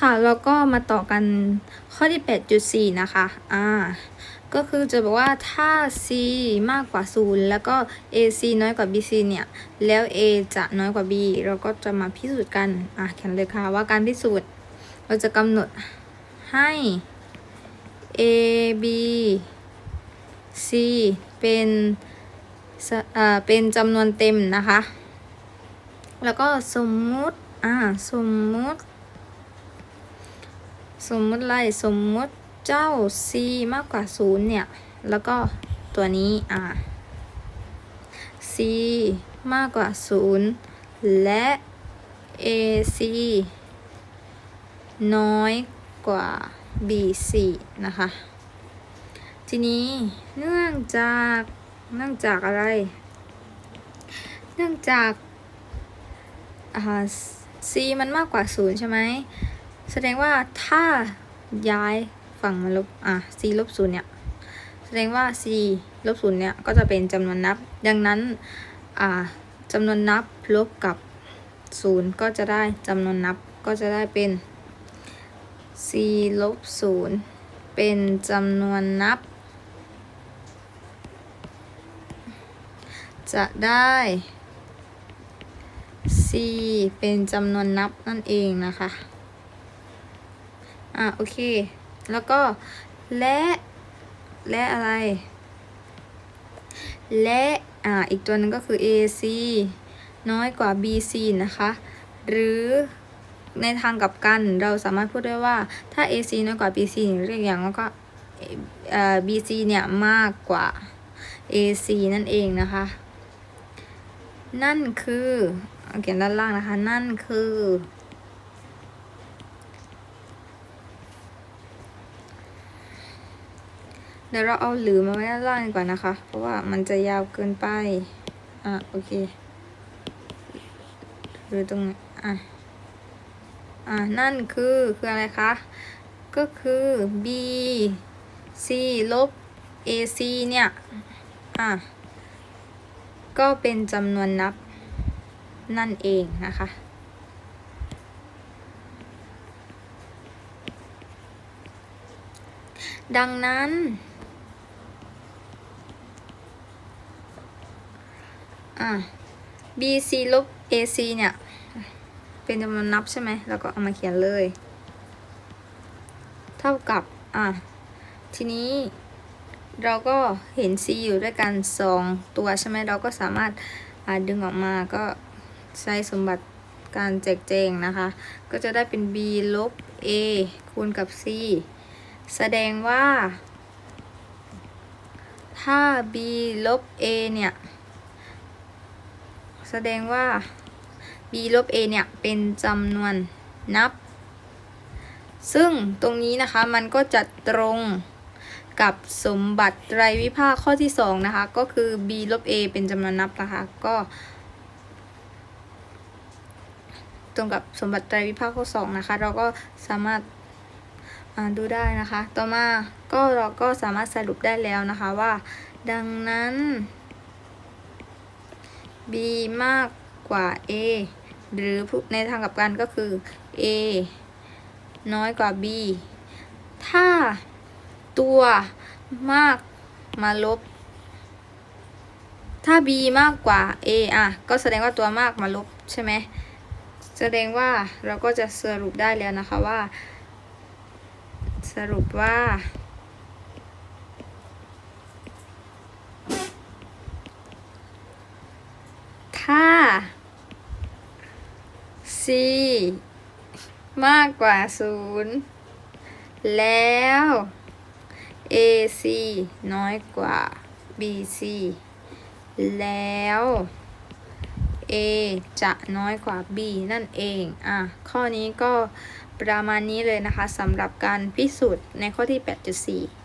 ค่ะแล้วก็มาต่อกันข้อที่ 8.4 นะคะ อ่า ก็คือจะบอกว่าถ้า c มากกว่า 0 แล้วก็ ac น้อยกว่า bc เนี่ย แล้ว a จะน้อยกว่า b เราก็จะมาพิสูจน์กัน อะเขียนเลยค่ะว่าการพิสูจน์ เราจะกำหนดให้ a b c เป็นเอ่อเป็นจำนวนเต็มนะคะ แล้วก็สมมุติ อ่า สมมุติ สมมุติอะไรสมมุติเจ้า c มากกว่า 0 เนี่ย แล้วก็ตัวนี้อ่า c มากกว่า 0 และ ac น้อยกว่า bc นะคะ ทีนี้เนื่องจากเนื่องจากอะไร เนื่องจากอ่า c มันมากกว่า 0 ใช่ไหม แสดงว่าถ้าย้ายฝั่งมาลบอะ c ลบ0เนี่ย แสดงว่า c ลบ0เนี่ย ก็จะเป็นจำนวนนับ ดังนั้น อ่าจำนวนนับลบกับ0ก็จะได้จำนวนนับก็จะได้เป็น c ลบ0เป็นจำนวนนับ จะได้ c เป็นจำนวนนับนั่นเองนะคะ อะโอเค แล้วก็และ และอะไร และอ่าอีกตัวนึงก็คือ AC น้อยกว่า BC นะคะ หรือในทางกลับกันเราสามารถพูดได้ว่าถ้า AC น้อยกว่า BC เรียกอย่างแล้วก็เอ่อ BC เนี่ยมากกว่า AC นั่นเองนะคะ นั่นคือเขียนด้านล่างนะคะ นั่นคือ เดี๋ยวเราเอาหรือมาไว้ด้านล่างดีกว่านะคะ เพราะว่ามันจะยาวเกินไป อะโอเค หรือตรงนี้อะ อะนั่นคือคืออะไรคะ ก็คือ b c ลบ a c เนี่ย อะ ก็เป็นจำนวนนับนั่นเองนะคะดังนั้น อะ BC ลบ AC เนี่ย เป็นจำนวนนับใช่ไหมแล้วก็เอามาเขียนเลย เท่ากับ อะ ทีนี้เราก็เห็น C อยู่ด้วยกัน 2 ตัวใช่ไหมเราก็สามารถดึงออกมาก็ใช้สมบัติการแจกแจงนะคะ ก็จะได้เป็น B ลบ A คูณกับ C แสดงว่า ถ้า b ลบ a เนี่ย แสดงว่า b ลบ a เนี่ย เป็นจำนวนนับ ซึ่งตรงนี้นะคะมันก็จะตรงกับสมบัติไรวิภาคข้อที่ 2 นะคะ ก็คือ b ลบ a เป็นจำนวนนับนะคะ ก็ ตรงกับสมบัติไรวิภาคข้อ 2 นะคะ เราก็สามารถดูได้นะคะ ต่อมาก็เราก็สามารถสรุปได้แล้วนะคะว่า ดังนั้น b มากกว่า a หรือในทางกลับกันก็คือ a น้อยกว่า b ถ้าตัวมากมาลบ ถ้า b มากกว่า a อะ ก็แสดงว่าตัวมากมาลบใช่ไหม แสดงว่าเราก็จะสรุปได้แล้วนะคะว่า สรุปว่าถ้า c มากกว่า0แล้ว ac น้อยกว่า bc แล้ว a จะน้อยกว่า b นั่นเอง อะ ข้อนี้ก็ประมาณนี้เลยนะคะสำหรับการพิสูจน์ในข้อที่ 8.4